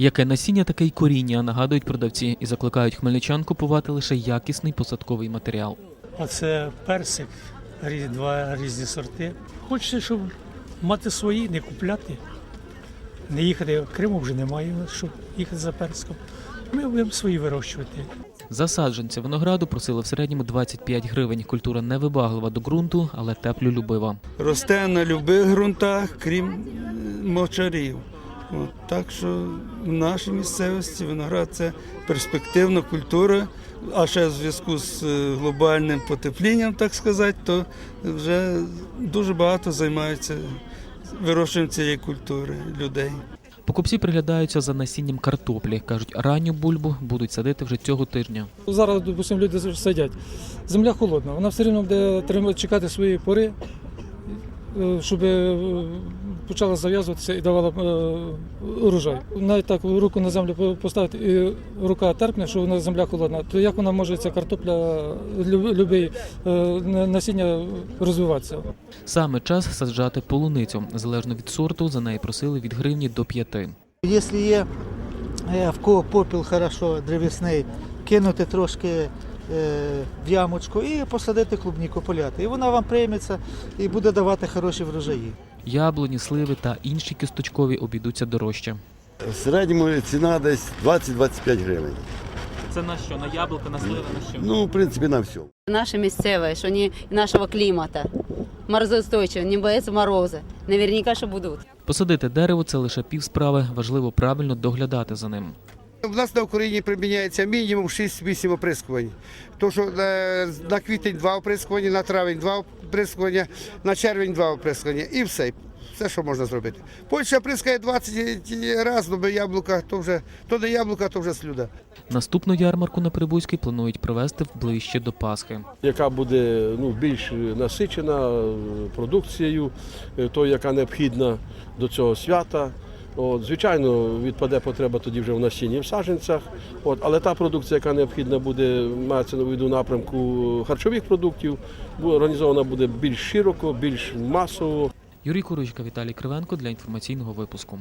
Яке насіння, таке й коріння, нагадують продавці і закликають хмельничан купувати лише якісний посадковий матеріал. Оце персик, два різні сорти. Хочеться, щоб мати свої, не купляти. Не їхати, Криму вже немає, щоб їхати за персиком. Ми будемо свої вирощувати. За саджанця винограду просили в середньому 25 гривень. Культура невибаглива до ґрунту, але теплолюбива. росте на будь-яких ґрунтах, крім е, мовчарів. От, так що в нашій місцевості виноград це перспективна культура, а ще в зв'язку з е, глобальним потеплінням, так сказати, то вже дуже багато займаються вирощуванням цієї культури людей. Покупці приглядаються за насінням картоплі. кажуть, ранню бульбу будуть садити вже цього тижня. Зараз, допустимо, люди сидять. Земля холодна, вона все рівно буде чекати своєї пори, е, щоб е, почала зав'язуватися і давала е, урожай. Навіть так руку на землю поставити, і рука терпне, що вона земля холодна, то як вона може ця картопля, лю- любий е, насіння розвиватися? Саме час саджати полуницю. Залежно від сорту, за неї просили від гривні до п'яти. Якщо є е, в кого попіл хорошо древесний, кинути трошки в ямочку і посадити клубніку поляти. І вона вам прийметься і буде давати хороші врожаї. Яблуні, сливи та інші кісточкові обійдуться дорожче. В середньому ціна десь 20-25 гривень. Це на що? На яблука, на сливи, на що? Ну, в принципі, на все. Наше місцеве, що не нашого клімата. Морозоустойчиве, не боїться мороза. Наверняка, що будуть. Посадити дерево це лише пів справи. Важливо правильно доглядати за ним. У нас на Україні приміняється мінімум 6-8 оприскувань. То, що е, на квітень два оприскування, на травень два оприскування, на червень два оприскування і все. Все, що можна зробити. Польща оприскає 20 разів, бо яблука, то вже то не яблука, то вже слюда. Наступну ярмарку на Прибузькій планують провести ближче до Пасхи. яка буде ну, більш насичена е, продукцією, е, тою, яка необхідна до цього свята. От, звичайно, відпаде потреба тоді вже в насінні в саженцях. От, але та продукція, яка необхідна буде, мається на виду напрямку харчових продуктів, організована буде більш широко, більш масово. Юрій Курочка, Віталій Кривенко для інформаційного випуску.